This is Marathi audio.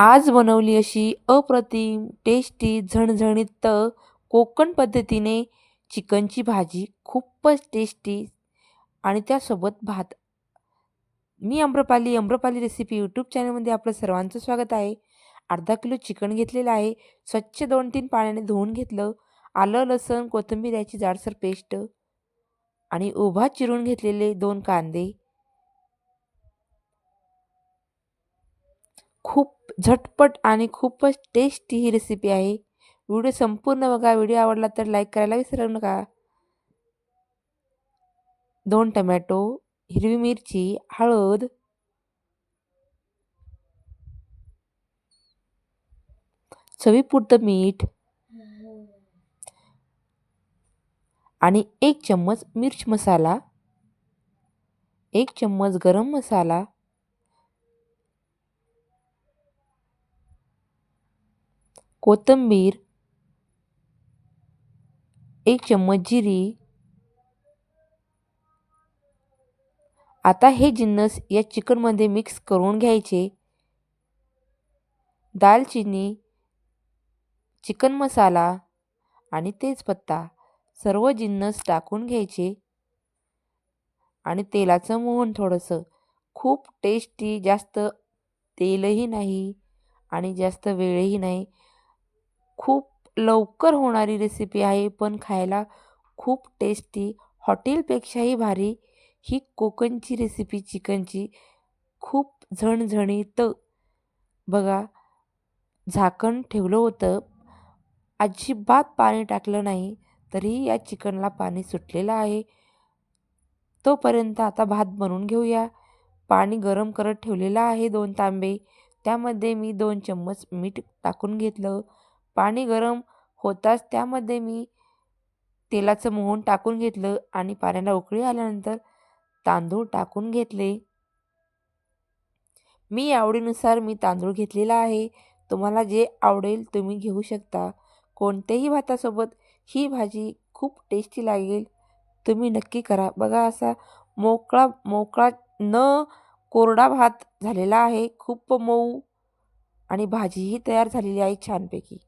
आज बनवली अशी अप्रतिम टेस्टी झणझणीत कोकण पद्धतीने चिकनची भाजी खूपच टेस्टी आणि त्यासोबत भात. मी अम्रपाली अम्रपाली रेसिपी यूट्यूब चॅनलमध्ये आपलं सर्वांचं स्वागत आहे. अर्धा किलो चिकन घेतलेलं आहे. स्वच्छ दोन तीन पाण्याने धुवून घेतलं. आलं लसण कोथिंबीर याची जाडसर पेस्ट आणि उभा चिरून घेतलेले दोन कांदे. खूप झटपट आणि खूपच टेस्टी ही रेसिपी आहे. व्हिडिओ संपूर्ण बघा. व्हिडिओ आवडला तर लाईक करायला विसरू नका. दोन टमॅटो हिरवी मिरची हळद. चवीपुरतं मीठ. आणि एक चम्मच मिर्च मसाला. एक चम्मच गरम मसाला. कोथिंबीर एक चम्मच जिरी. आता हे जिन्नस या चिकनमध्ये मिक्स करून घ्यायचे. दालचिनी चिकन मसाला आणि तेजपत्ता सर्व जिन्नस टाकून घ्यायचे. आणि तेलाचं मोहन थोडंसं. खूप टेस्टी जास्त तेलही नाही आणि जास्त वेळही नाही. खूप लवकर होणारी रेसिपी आहे पण खायला खूप टेस्टी हॉटेलपेक्षाही भारी. ही कोकणची रेसिपी चिकनची खूप झणझणीत बघा झाकण ठेवलं होतं. अजिबात पाणी टाकलं नाही तरीही या चिकनला पाणी सुटलेलं आहे. तोपर्यंत आता भात बनवून घेऊया. पाणी गरम करत ठेवलेलं आहे दोन तांबे. त्यामध्ये मी दोन चम्मच मीठ टाकून घेतलं. पाणी गरम होताच त्यामध्ये मी तेलाचं मोहन टाकून घेतलं आणि पाण्याला उकळी आल्यानंतर तांदूळ टाकून घेतले. मी आवडीनुसार मी तांदूळ घेतलेला आहे. तुम्हाला जे आवडेल तुम्ही घेऊ शकता. कोणत्याही भातासोबत ही भाजी खूप टेस्टी लागेल. तुम्ही नक्की करा. बघा असा मोकळा मोकळा न कोरडा भात झालेला आहे. खूप मऊ आणि भाजीही तयार झालेली आहे छानपैकी.